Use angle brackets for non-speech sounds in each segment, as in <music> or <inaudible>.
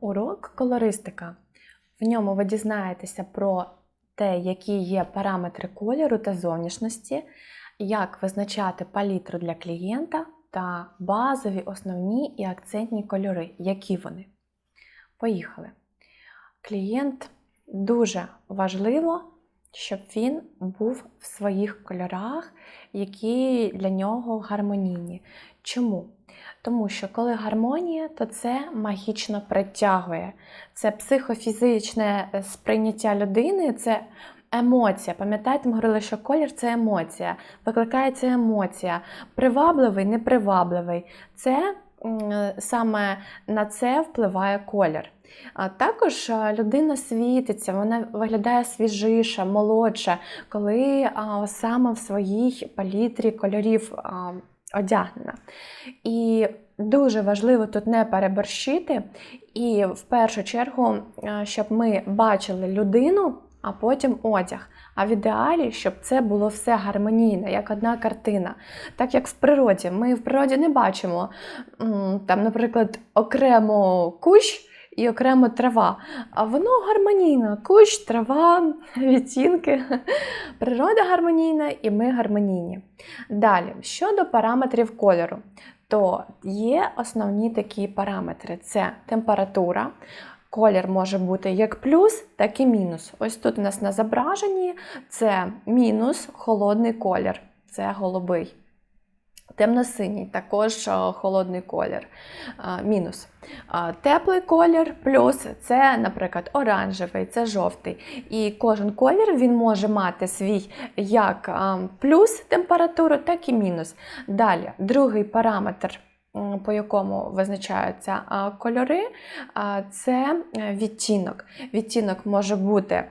Урок колористика. В ньому ви дізнаєтеся про те, які є параметри кольору та зовнішності, як визначати палітру для клієнта та базові, основні і акцентні кольори, які вони. Поїхали. Клієнт дуже важливо, щоб він був в своїх кольорах, які для нього гармонійні. Чому? Тому що коли гармонія, то це магічно притягує. Це психофізичне е, сприйняття людини, це емоція. Пам'ятаєте, ми говорили, що колір це емоція, викликається емоція. Привабливий, непривабливий. Це саме на це впливає колір. А також людина світиться, вона виглядає свіжіша, молодша, коли а, саме в своїй палітрі кольорів а, одягнена. І дуже важливо тут не переборщити, і в першу чергу, щоб ми бачили людину, а потім одяг. А в ідеалі, щоб це було все гармонійно, як одна картина. Так як в природі. Ми в природі не бачимо, там, наприклад, окремо кущ і окремо трава. А воно гармонійно. Кущ, трава, <laughs> відтінки. Природа гармонійна і ми гармонійні. Далі, щодо параметрів кольору, то є основні такі параметри: це температура. Колір може бути як плюс, так і мінус. Ось тут у нас на зображенні це мінус холодний колір, це голубий. Темно-синій, також холодний колір, мінус. Теплий колір, плюс це, наприклад, оранжевий, це жовтий. І кожен колір він може мати свій як плюс температуру, так і мінус. Далі, другий параметр. По якому визначаються кольори, це е, відтінок. Відтінок може бути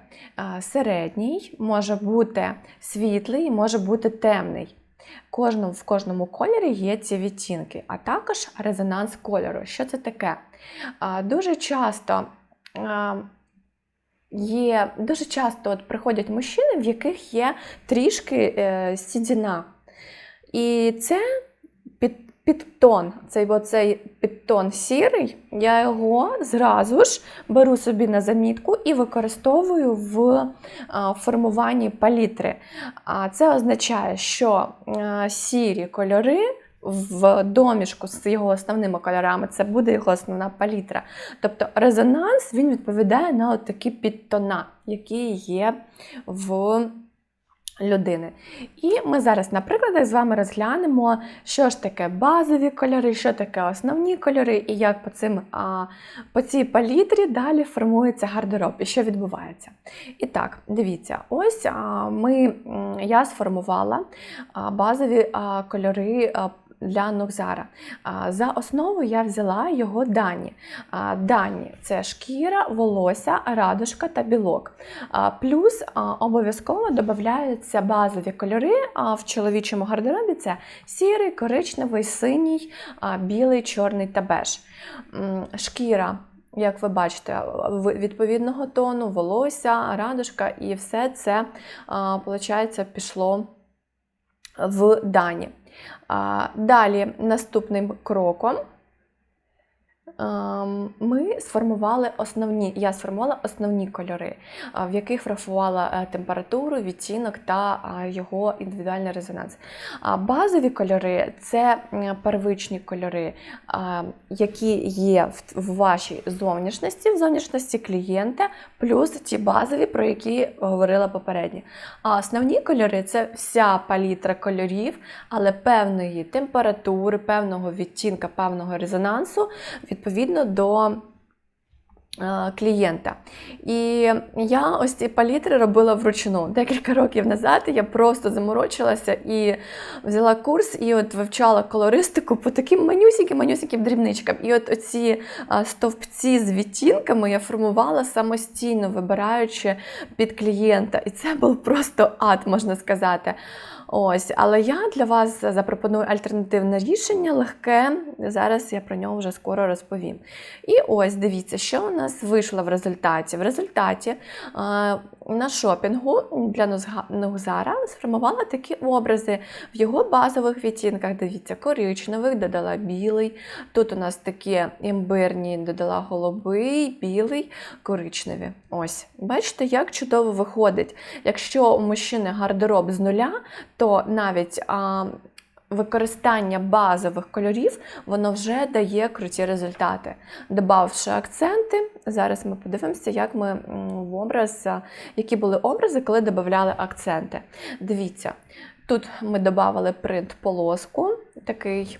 середній, може бути світлий, може бути темний. Кожному, в кожному кольорі є ці відтінки, а також резонанс кольору. Що це таке? Дуже часто є, дуже часто от приходять мужчини, в яких є трішки е, сідіна. І це підтон, цей, оцей підтон сірий, я його зразу ж беру собі на замітку і використовую в формуванні палітри. А це означає, що сірі кольори в домішку з його основними кольорами це буде його основна палітра. Тобто резонанс він відповідає на такі підтона, які є в людини. І ми зараз на прикладах з вами розглянемо, що ж таке базові кольори, що таке основні кольори, і як по, цим, по цій палітрі далі формується гардероб, і що відбувається. І так, дивіться, ось ми, я сформувала базові кольори. Для Нокзара. За основу я взяла його дані. Дані це шкіра, волосся, радужка та білок. Плюс обов'язково додаються базові кольори. В чоловічому гардеробі це сірий, коричневий, синій, білий, чорний та беж. Шкіра. Як ви бачите, відповідного тону, волосся, радужка, і все це, виходить, пішло в дані. Далі, наступним кроком ми сформували основні, я сформувала основні кольори, в яких врахувала е, температуру, відтінок та його індивідуальний резонанс. А Базові кольори це первичні кольори, які є в- вашій зовнішності, в зовнішності клієнта, плюс ті базові, про які говорила попередньо. А основні кольори це вся палітра кольорів, але певної температури, певного відтінка, певного резонансу відповідно до клієнта. І я ось ці палітри робила вручну. Декілька років назад я просто заморочилася і взяла курс і от вивчала колористику по таким манюсіким-манюсіким дрібничкам. І от оці стовпці з відтінками я формувала самостійно, вибираючи під клієнта. І це був просто ад, можна сказати. Ось, але я для вас запропоную альтернативне рішення, легке. Зараз я про нього вже скоро розповім. І ось дивіться, що у нас нас вийшло в результаті? В результаті е, на шопінгу для Нугзара сформувала такі образи в його базових відтінках. Дивіться, коричневих, додала білий. Тут у нас такі імбирні, додала голубий, білий, коричневі. Ось, бачите, як чудово виходить. Якщо у мужчини гардероб з нуля, то навіть а, використання базових кольорів воно вже дає круті результати. Добавши акценти, зараз ми подивимося, як ми в образ, які були образи, коли додавали акценти. Дивіться, тут ми додавали принт полоску, такий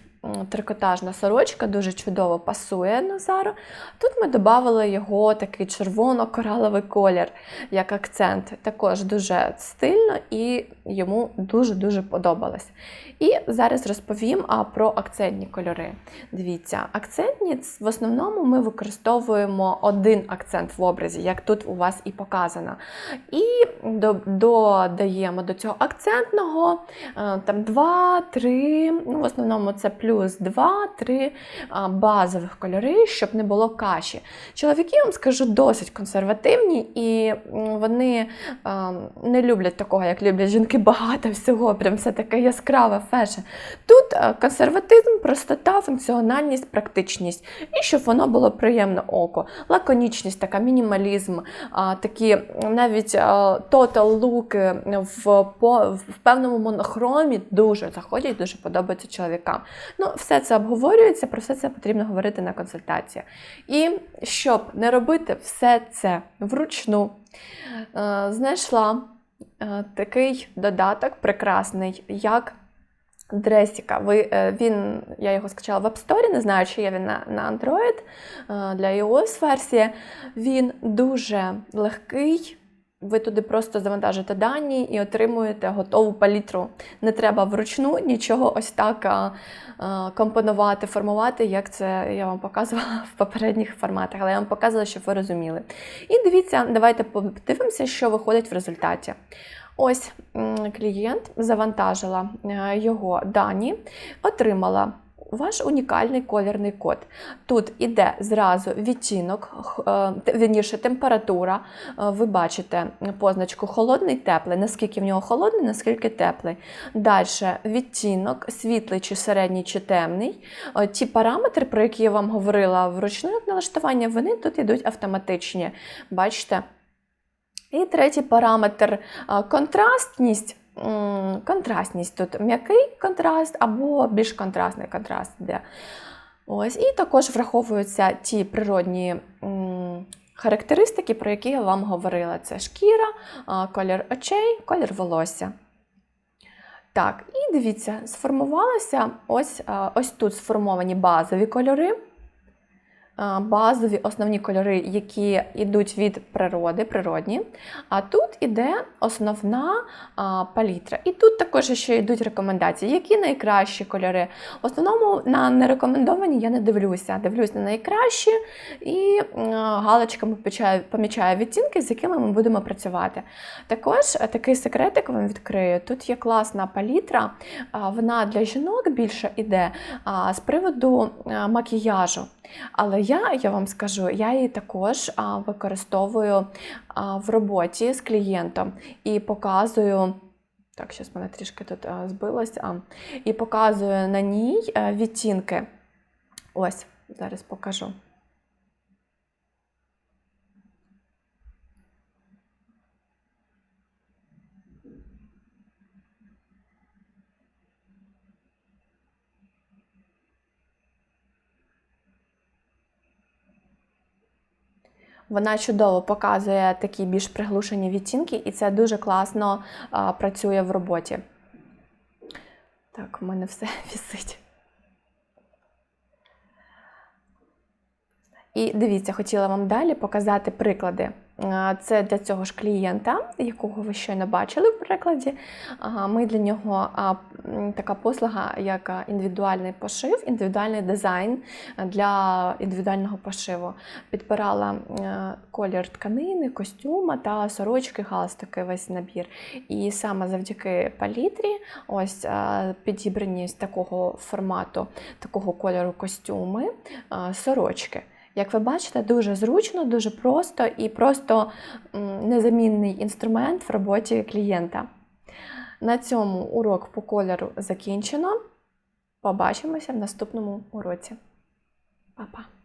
трикотажна сорочка, дуже чудово пасує Назару. Тут ми додали його такий червоно-кораловий колір як акцент. Також дуже стильно і йому дуже-дуже подобалось. І зараз розповім про акцентні кольори. Дивіться, акцентні в основному ми використовуємо один акцент в образі, як тут у вас і показано. І додаємо до цього акцентного е, там 2-3, ну, в основному це плюс 2-3 а, базових кольори, щоб не було каші. Чоловіки, вам скажу, досить консервативні, і вони не люблять такого, як люблять жінки, багато всього, прям все таке яскраве фешн. Тут консерватизм, простота, функціональність, практичність, і щоб воно було приємно око. Лаконічність, така мінімалізм, такі навіть а, total луки в, в певному монохромі дуже заходять, дуже подобаються чоловікам. Ну, все це обговорюється, про все це потрібно говорити на консультації. І щоб не робити все це вручну, е, знайшла е, такий додаток прекрасний, як Дресіка. Е, він, я його скачала в App Store, не знаю, чи є він на, на Android для iOS версії. Він дуже легкий. Ви туди просто завантажите дані і отримуєте готову палітру. Не треба вручну нічого ось так компонувати, формувати, як це я вам показувала <laughs> в попередніх форматах, але я вам показувала, щоб ви розуміли. І дивіться, давайте подивимося, що виходить в результаті. Ось клієнт завантажила е, його дані, отримала ваш унікальний колірний код. Тут іде зразу відтінок, е, вірніше, температура. Е, Ви бачите позначку холодний, теплий, наскільки в нього холодний, наскільки теплий. Далі відтінок, світлий чи середній чи темний. Е, Ті параметри, про які я вам говорила вручну як налаштування, вони тут йдуть автоматичні. Бачите? І третій параметр контрастність. Контрастність тут м'який контраст або більш контрастний контраст йде. Ось, і також враховуються ті природні характеристики, про які я вам говорила: це шкіра, колір очей, колір волосся. Так, і дивіться, сформувалося ось, ось тут сформовані базові кольори. Базові основні кольори, які йдуть від природи, природні. А тут іде основна палітра. І тут також ще йдуть рекомендації, які найкращі кольори. В основному на нерекомендовані я не дивлюся. Дивлюсь на найкращі і галочками помічаю, відтінки, з якими ми будемо працювати. Також е, такий секретик вам відкрию. Тут є класна палітра, вона для жінок більше іде з приводу макіяжу. Але я, я вам скажу, я її також використовую в роботі з клієнтом і показую. Так, зараз мене трішки тут збилось. А, і показую на ній а, відтінки. Ось, зараз покажу. Вона чудово показує такі більш приглушені відтінки, і це дуже класно а, працює в роботі. Так, в мене все <laughs> вісить. І дивіться, хотіла вам далі показати приклади. Це для цього ж клієнта, якого ви щойно бачили в прикладі. Ми для нього така послуга, як індивідуальний пошив, індивідуальний дизайн для індивідуального пошиву. Підбирала колір тканини, костюма та сорочки, галстуки, весь набір. І саме завдяки палітрі, ось підібрані з такого формату, такого кольору костюми, сорочки. Як ви бачите, дуже зручно, дуже просто і просто незамінний інструмент в роботі клієнта. На цьому урок по кольору закінчено. Побачимося в наступному уроці. Па-па!